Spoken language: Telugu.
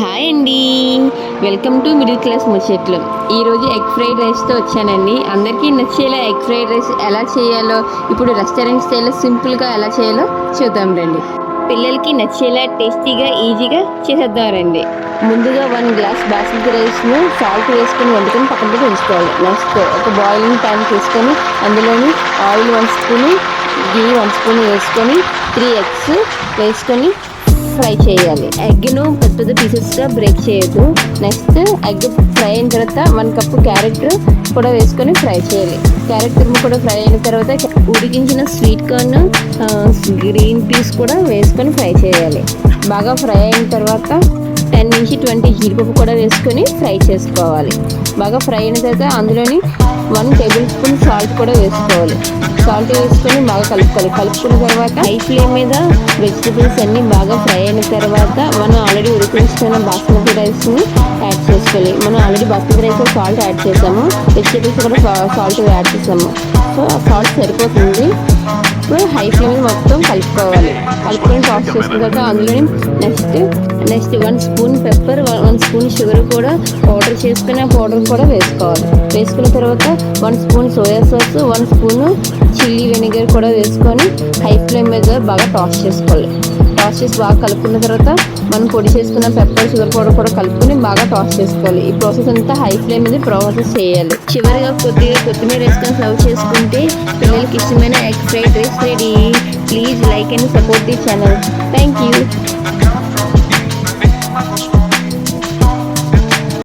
హాయ్ అండి. వెల్కమ్ టు మిడిల్ క్లాస్ ముచ్చట్లు. ఈరోజు ఎగ్ ఫ్రైడ్ రైస్తో వచ్చానండి. అందరికీ నచ్చేలా ఎగ్ ఫ్రైడ్ రైస్ ఎలా చేయాలో ఇప్పుడు రెస్టారెంట్ స్టైల్లో సింపుల్గా ఎలా చేయాలో చూద్దాం రండి. పిల్లలకి నచ్చేలా టేస్టీగా ఈజీగా చేసేద్దాం రండి. ముందుగా వన్ గ్లాస్ బాస్మతి రైస్ను సాల్ట్ వేసుకొని వండుకొని పక్కన పెట్టి ఉంచుకోవాలి. నెక్స్ట్ ఒక బాయిలింగ్ ప్యాన్ తీసుకొని అందులోని oil one spoon ghee one spoon వేసుకొని త్రీ ఎగ్స్ వేసుకొని ఫ్రై చేయాలి. ఎగ్ను పెద్ద పెద్ద పీసెస్గా బ్రేక్ చేయొద్దు. నెక్స్ట్ ఎగ్ ఫ్రై అయిన తర్వాత వన్ కప్పు క్యారెట్ కూడా వేసుకొని ఫ్రై చేయాలి. క్యారెట్ తురుము కూడా ఫ్రై అయిన తర్వాత ఉడికించిన స్వీట్ కార్న్ గ్రీన్ పీస్ కూడా వేసుకొని ఫ్రై చేయాలి. బాగా ఫ్రై అయిన తర్వాత టెన్ నుంచి ట్వంటీ జీడిపప్పు కూడా వేసుకొని ఫ్రై చేసుకోవాలి. బాగా ఫ్రై అయిన తర్వాత అందులోని వన్ టేబుల్ స్పూన్ సాల్ట్ కూడా వేసుకోవాలి. సాల్ట్ వేసుకొని బాగా కలుపుకోవాలి. కలుపుకున్న తర్వాత హై ఫ్లేమ్ మీద వెజిటబుల్స్ అన్నీ బాగా ఫ్రై అయిన తర్వాత మనం ఆల్రెడీ ఉడికించుకున్న బాస్మతి రైస్ని యాడ్ చేసుకోవాలి. మనం ఆల్రెడీ బాస్మతి రైస్లో సాల్ట్ యాడ్ చేసాము. వెజిటబుల్స్ కూడా సాల్ట్ యాడ్ చేసాము. సో ఆ సాల్ట్ సరిపోతుంది. ఇప్పుడు హై ఫ్లేమ్ మొత్తం కలుపుకోవాలి. కలుపుకొని టాస్ చేసిన తర్వాత అందులోని next next one spoon pepper one spoon sugar కూడా పౌడర్ చేసుకుని ఆ పౌడర్ కూడా వేసుకోవాలి. వేసుకున్న తర్వాత one spoon soya sauce one spoon chilli vinegar కూడా వేసుకొని హై ఫ్లేమ్ మీద బాగా టాస్ చేసుకోవాలి. టాస్ చేసి బాగా కలుపుకున్న తర్వాత మనం పొడి చేసుకున్న పెప్పర్ షుగర్ పౌడర్ కూడా కలుపుకొని బాగా టాస్ చేసుకోవాలి. ఈ ప్రాసెస్ అంతా హై ఫ్లేమ్ మీద ప్రాసెస్ చేయాలి. చివరిగా కొద్దిగా కొత్తిమీర వేసుకొని సర్వ్ చేసుకుంటే పిల్లలకి ఇష్టమైన egg fried rice ready. Please like and support the channel thank you